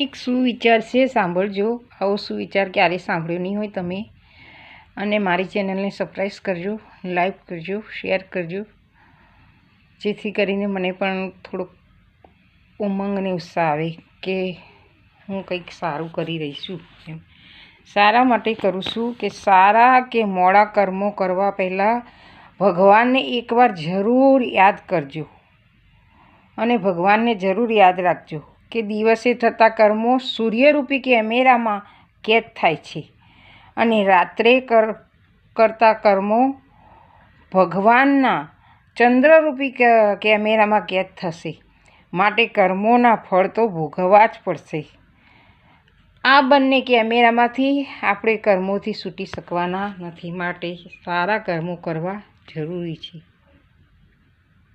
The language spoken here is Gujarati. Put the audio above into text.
એક સુવિચાર છે, સાંભળજો. આવો સુવિચાર ક્યારેય સાંભળ્યો નહીં હોય તમે. અને મારી ચેનલને સબસ્ક્રાઈબ કરજો લાઈક કરજો શેર કરજો. જેથી કરીને મને પણ થોડોક ઉમંગ અને ઉત્સાહ આવે કે હું કંઈક સારું કરી રહી છું. એમ. સારા માટે કરું છું કે સારા કે મોડા કર્મો કરવા પહેલાં ભગવાનને એકવાર જરૂર યાદ કરજો. અને ભગવાનને જરૂર યાદ રાખજો. કે દિવસે થતા કર્મો સૂર્યરૂપી કેમેરામાં કેદ થાય છે. અને રાત્રે કર, કરતા કર્મો ભગવાનના ચંદ્રરૂપી કેમેરામાં કેદ થશે. માટે કર્મોના ફળ તો ભોગવવા જ પડશે. આ બંને કેમેરામાંથી આપણે કર્મોથી છૂટી શકવાના નથી. માટે સારા કર્મો કરવા જરૂરી છે.